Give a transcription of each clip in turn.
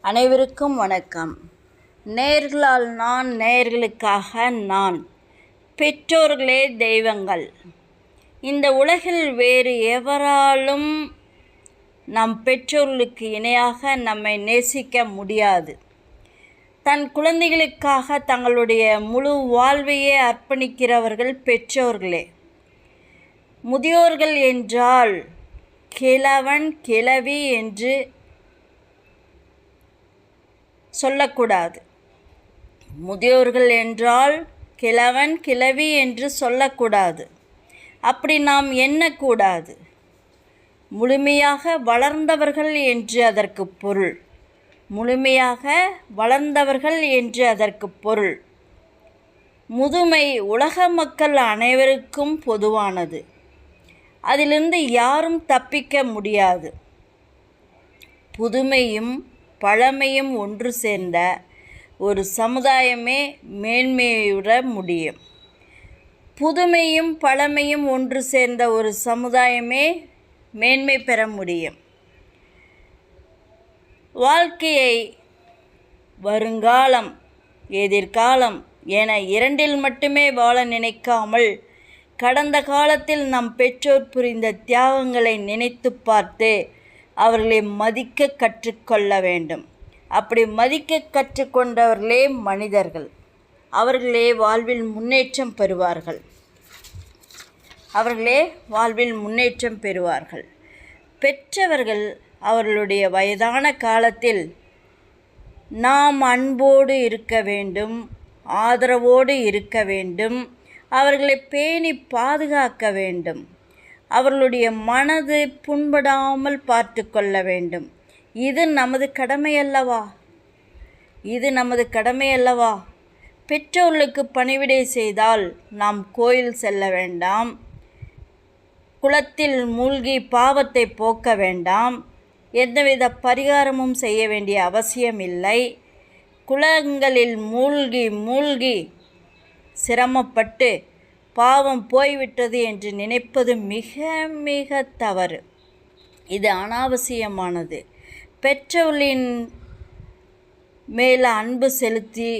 அனைவருக்கும் வணக்கம். நேர்களால் நான் நேர்களுக்காக நான் பெற்றோர்களே தெய்வங்கள். இந்த உலகில் வேறு எவராலும் நம் பெற்றோர்களுக்கு இணையாக நம்மை நேசிக்க முடியாது. தன் குழந்தைகளுக்காக தங்களுடைய முழு வாழ்வையே அர்ப்பணிக்கிறவர்கள் பெற்றோர்களே. முதியோர்கள் என்றால் கிழவன் கிழவி என்று சொல்லக்கூடாது. முதியோர்கள் என்றால் கிழவன் கிழவி என்று சொல்லக்கூடாது. அப்படி நாம் எண்ணக்கூடாது. முழுமையாக வளர்ந்தவர்கள் என்று அதற்கு பொருள். முழுமையாக வளர்ந்தவர்கள் என்று அதற்கு பொருள். முதுமை உலக மக்கள் அனைவருக்கும் பொதுவானது. அதிலிருந்து யாரும் தப்பிக்க முடியாது. புதுமையும் பழமையும் ஒன்று சேர்ந்த ஒரு சமுதாயமே மேன்மையுற முடியும். புதுமையும் பழமையும் ஒன்று சேர்ந்த ஒரு சமுதாயமே மேன்மை பெற முடியும். வாழ்க்கையை வருங்காலம் எதிர்காலம் என இரண்டில் மட்டுமே வாழ நினைக்காமல் கடந்த காலத்தில் நம் பெற்றோர் புரிந்த தியாகங்களை நினைத்து பார்த்து அவர்களை மதிக்க கற்றுக்கொள்ள வேண்டும். அப்படி மதிக்க கற்றுக்கொண்டவர்களே மனிதர்கள். அவர்களே வாழ்வில் முன்னேற்றம் பெறுவார்கள். அவர்களே வாழ்வில் முன்னேற்றம் பெறுவார்கள். பெற்றவர்கள் அவர்களுடைய வயதான காலத்தில் நாம் அன்போடு இருக்க வேண்டும் ஆதரவோடு இருக்க வேண்டும் அவர்களை பேணி பாதுகாக்க வேண்டும். அவர்களுடைய மனது புண்படாமல் பார்த்து கொள்ள வேண்டும். இது நமது கடமை அல்லவா இது நமது கடமை அல்லவா பெற்றோர்களுக்கு பணிவிடை செய்தால் நாம் கோயில் செல்ல வேண்டாம். குளத்தில் மூழ்கி பாவத்தை போக்க வேண்டாம். எந்தவித பரிகாரமும் செய்ய வேண்டிய அவசியம் இல்லை குளங்களில் மூழ்கி மூழ்கி சிரமப்பட்டு பாவம் போய்விட்டது என்று நினைப்பது மிக மிக தவறு. இது அனாவசியமானது. பெற்றோரின் மேல் அன்பு செலுத்தி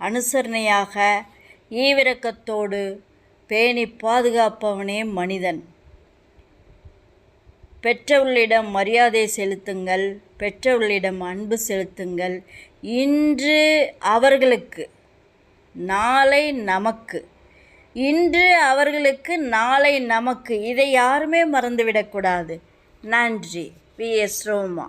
அனுசரணையாக ஈவிரக்கத்தோடு பேணி பாதுகாப்பவனே மனிதன். பெற்றவர்களிடம் மரியாதை செலுத்துங்கள் பெற்றவர்களிடம் அன்பு செலுத்துங்கள். இன்று அவர்களுக்கு நாளை நமக்கு இன்று அவர்களுக்கு நாளை நமக்கு. இதை யாருமே மறந்துவிடக்கூடாது. நன்றி. பி. எஸ். ரோமா.